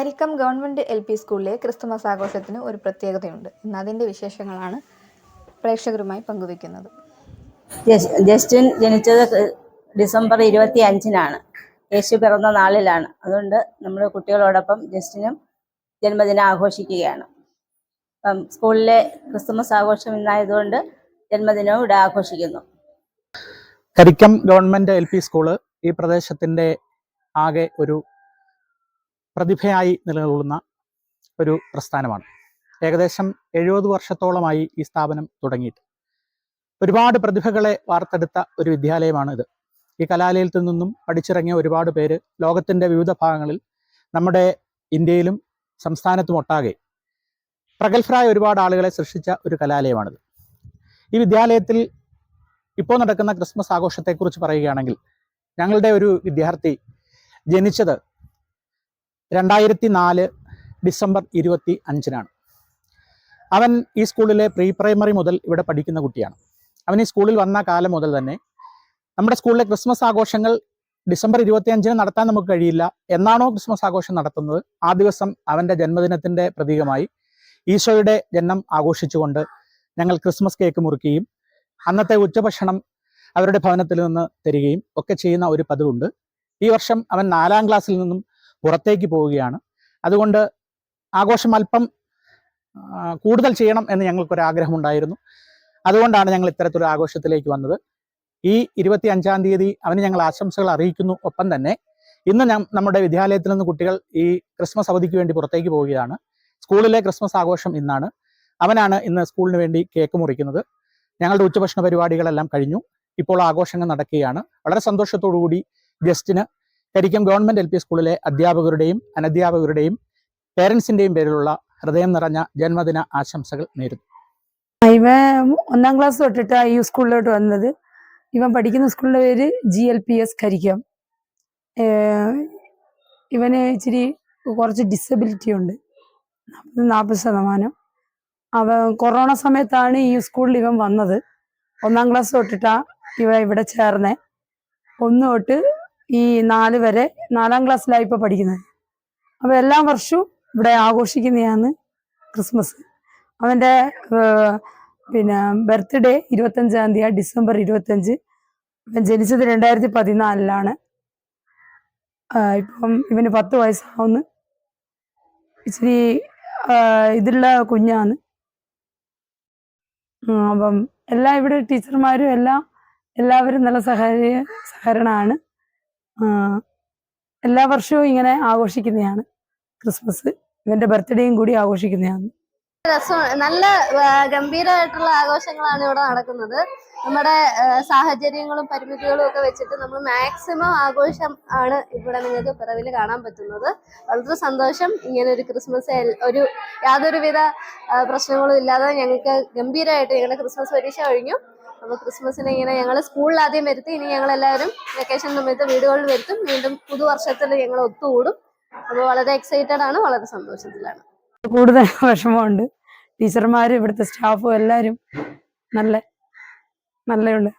Karikkam government L P സ്കൂളിലെ Christmas ആഘോഷത്തിന് ഒരു പ്രത്യേകതയുണ്ട്. ഇന്ന് അതിന്റെ വിശേഷങ്ങളാണ് പ്രേക്ഷകരുമായി പങ്കുവയ്ക്കുന്നത്. ജസ്- ജസ്റ്റിൻ ജനിച്ചത് ഡിസംബർ ഇരുപത്തി അഞ്ചിനാണ് യേശു പിറന്ന നാളിലാണ്. അതുകൊണ്ട് നമ്മൾ കുട്ടികളോടൊപ്പം ജസ്റ്റിനും ജന്മദിനം ആഘോഷിക്കുകയാണ്. അപ്പം സ്കൂളിലെ ക്രിസ്തുമസ് ആഘോഷം ഇന്നായതുകൊണ്ട് ജന്മദിനവും ഇവിടെ ആഘോഷിക്കുന്നു. Karikkam government L P school ഈ പ്രദേശത്തിന്റെ ആകെ ഒരു പ്രതിഭയായി നിലകൊള്ളുന്ന ഒരു പ്രസ്ഥാനമാണ്. ഏകദേശം എഴുപത് വർഷത്തോളമായി ഈ സ്ഥാപനം തുടങ്ങിയിട്ട്. ഒരുപാട് പ്രതിഭകളെ വാർത്തെടുത്ത ഒരു വിദ്യാലയമാണ് ഇത്. ഈ കലാലയത്തിൽ നിന്നും പഠിച്ചിറങ്ങിയ ഒരുപാട് പേര് ലോകത്തിന്റെ വിവിധ ഭാഗങ്ങളിൽ നമ്മുടെ ഇന്ത്യയിലും സംസ്ഥാനത്തും ഒട്ടാകെ പ്രഗത്ഭരായ ഒരുപാട് ആളുകളെ സൃഷ്ടിച്ച ഒരു കലാലയമാണിത്. ഈ വിദ്യാലയത്തിൽ ഇപ്പോൾ നടക്കുന്ന ക്രിസ്മസ് ആഘോഷത്തെക്കുറിച്ച് പറയുകയാണെങ്കിൽ ഞങ്ങളുടെ ഒരു വിദ്യാർത്ഥി ജനിച്ചത് രണ്ടായിരത്തി നാല് ഡിസംബർ ഇരുപത്തി അഞ്ചിനാണ്. അവൻ ഈ സ്കൂളിലെ പ്രീ പ്രൈമറി മുതൽ ഇവിടെ പഠിക്കുന്ന കുട്ടിയാണ്. അവൻ ഈ സ്കൂളിൽ വന്ന കാലം മുതൽ തന്നെ നമ്മുടെ സ്കൂളിലെ ക്രിസ്മസ് ആഘോഷങ്ങൾ ഡിസംബർ ഇരുപത്തി അഞ്ചിന് നടത്താൻ നമുക്ക് കഴിയില്ല എന്നാണോ ക്രിസ്മസ് ആഘോഷം നടത്തുന്നത്? ആ ദിവസം അവന്റെ ജന്മദിനത്തിന്റെ പ്രതീകമായി ഈശോയുടെ ജന്മം ആഘോഷിച്ചുകൊണ്ട് ഞങ്ങൾ ക്രിസ്മസ് കേക്ക് മുറിക്കുകയും അന്നത്തെ ഉച്ചഭക്ഷണം അവരുടെ ഭവനത്തിൽ നിന്ന് തരികയും ഒക്കെ ചെയ്യുന്ന ഒരു പതിവുണ്ട്. ഈ വർഷം അവൻ നാലാം ക്ലാസ്സിൽ നിന്നും പുറത്തേക്ക് പോവുകയാണ്. അതുകൊണ്ട് ആഘോഷം അല്പം കൂടുതൽ ചെയ്യണം എന്ന് ഞങ്ങൾക്കൊരു ആഗ്രഹമുണ്ടായിരുന്നു അതുകൊണ്ടാണ് ഞങ്ങൾ ഇത്തരത്തിലൊരു ആഘോഷത്തിലേക്ക് വന്നത്. ഈ ഇരുപത്തി അഞ്ചാം തീയതി അവന് ഞങ്ങൾ ആശംസകൾ അറിയിക്കുന്നു. ഒപ്പം തന്നെ ഇന്ന് നമ്മുടെ വിദ്യാലയത്തിൽ നിന്ന് കുട്ടികൾ ഈ ക്രിസ്മസ് അവധിക്ക് വേണ്ടി പുറത്തേക്ക് പോവുകയാണ്. സ്കൂളിലെ ക്രിസ്മസ് ആഘോഷം ഇന്നാണ്. അവനാണ് ഇന്ന് സ്കൂളിന് വേണ്ടി കേക്ക് മുറിക്കുന്നത്. ഞങ്ങളുടെ ഉച്ചഭക്ഷണ പരിപാടികളെല്ലാം കഴിഞ്ഞു. ഇപ്പോൾ ആഘോഷങ്ങൾ നടക്കുകയാണ്. വളരെ സന്തോഷത്തോടു കൂടി ജസ്റ്റിന് കരിക്കം ഗവൺമെന്റ് എൽ പി സ്കൂളിലെ അധ്യാപകരുടെയും അനധ്യാപകരുടെയും പേരൻസിന്റെയും പേരിലുള്ള ഹൃദയം നിറഞ്ഞ ജന്മദിന ആശംസകൾ നേരുന്നു. ഇവ ഒന്നാം ക്ലാസ് തൊട്ടിട്ടാ ഈ സ്കൂളിലോട്ട് വന്നത്. ഇവൻ പഠിക്കുന്ന സ്കൂളിന്റെ പേര് G L P S Karikkam. ഇവന് ഇച്ചിരി കുറച്ച് ഡിസബിലിറ്റി ഉണ്ട്. നാൽപ്പത് നാൽപ്പത് ശതമാനം. അവൻ കൊറോണ സമയത്താണ് ഈ സ്കൂളിൽ ഇവൻ വന്നത്. ഒന്നാം ക്ലാസ് തൊട്ടിട്ടാണ് ഇവ ഇവിടെ ചേർന്നേ. ഒന്ന് തൊട്ട് ഈ നാല് വരെ നാലാം ക്ലാസ്സിലായി ഇപ്പോൾ പഠിക്കുന്നത് അപ്പോൾ എല്ലാ വർഷവും ഇവിടെ ആഘോഷിക്കുന്നതാണ് ക്രിസ്മസ്. അവന്റെ പിന്നെ ബർത്ത്ഡേ ഇരുപത്തഞ്ചാം തീയതി ഡിസംബർ ഇരുപത്തഞ്ച്. അവൻ ജനിച്ചത് രണ്ടായിരത്തി പതിനാലിലാണ് ഇപ്പം ഇവന് പത്ത് വയസ്സാവുന്നു. ഇച്ചിരി ഇതുള്ള കുഞ്ഞാണ്. അപ്പം എല്ലാ ഇവിടെ ടീച്ചർമാരും എല്ലാം എല്ലാവരും നല്ല സഹകരി സഹകരണമാണ്. എല്ലാ വർഷവും ഇങ്ങനെ ആഘോഷിക്കുന്നതാണ്. ക്രിസ്മസ് ഇവന്റെ ബർത്ത്ഡേയും കൂടി ആഘോഷിക്കുന്നതാണ്. നല്ല ഗംഭീരമായിട്ടുള്ള ആഘോഷങ്ങളാണ് ഇവിടെ നടക്കുന്നത്. നമ്മുടെ സാഹചര്യങ്ങളും പരിമിതികളും ഒക്കെ വെച്ചിട്ട് നമ്മൾ മാക്സിമം ആഘോഷം ആണ് ഇവിടെ നിങ്ങൾക്ക് പിറവിൽ കാണാൻ പറ്റുന്നത്. വളരെ സന്തോഷം. ഇങ്ങനെ ഒരു ക്രിസ്മസ് ഒരു യാതൊരുവിധ പ്രശ്നങ്ങളും ഇല്ലാതെ ഞങ്ങൾക്ക് ഗംഭീരമായിട്ട് ഞങ്ങളുടെ ക്രിസ്മസ് പരീക്ഷ കഴിഞ്ഞു. അപ്പോൾ ക്രിസ്മസിന് ഇങ്ങനെ ഞങ്ങൾ സ്കൂളിൽ ആദ്യം വരുത്തി ഇനി ഞങ്ങൾ എല്ലാവരും വെക്കേഷൻ സമയത്ത് വീടുകളിൽ വരുത്തും. വീണ്ടും പുതുവർഷത്തിൽ ഞങ്ങൾ ഒത്തുകൂടും. അപ്പോൾ വളരെ എക്സൈറ്റഡ് ആണ് വളരെ സന്തോഷത്തിലാണ്. കൂടുതൽ വിഷമമുണ്ട്. ടീച്ചർമാരും ഇവിടുത്തെ സ്റ്റാഫും എല്ലാരും നല്ല നല്ലുണ്ട്